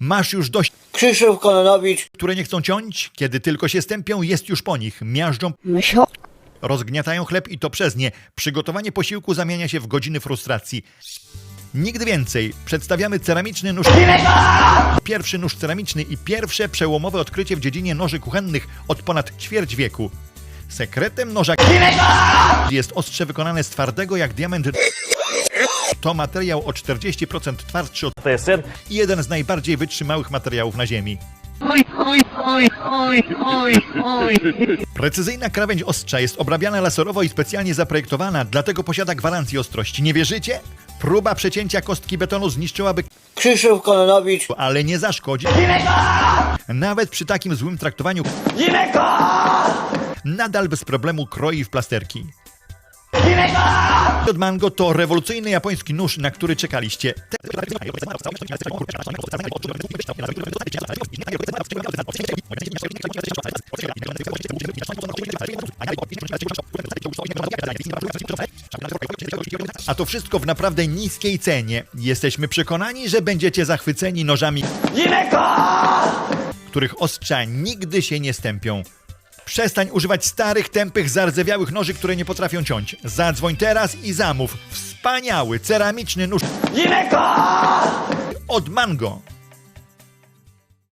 Masz już dość, Krzysztof Kononowicz, które nie chcą ciąć? Kiedy tylko się stępią, jest już po nich. Miażdżą, Mysio. rozgniatają chleb i to przez nie. Przygotowanie posiłku zamienia się w godziny frustracji. Nigdy więcej. Przedstawiamy ceramiczny nóż. Pierwszy nóż ceramiczny i pierwsze przełomowe odkrycie w dziedzinie noży kuchennych od ponad ćwierć wieku. Sekretem noża jest ostrze wykonane z twardego jak diament. To materiał o 40% twardszy od syn. i jeden z najbardziej wytrzymałych materiałów na Ziemi. Oj, oj, oj, oj, oj, oj. Precyzyjna krawędź ostrza jest obrabiana laserowo i specjalnie zaprojektowana, dlatego posiada gwarancję ostrości. Nie wierzycie? Próba przecięcia kostki betonu zniszczyłaby, Krzysztof Kononowicz, ale nie zaszkodzi. Nawet przy takim złym traktowaniu nadal bez problemu kroi w plasterki. Od Mango to rewolucyjny japoński nóż, na który czekaliście. A to wszystko w naprawdę niskiej cenie. Jesteśmy przekonani, że będziecie zachwyceni nożami, których ostrza nigdy się nie stępią. Przestań używać starych, tępych, zardzewiałych noży, które nie potrafią ciąć. Zadzwoń teraz i zamów wspaniały ceramiczny nóż od Mango.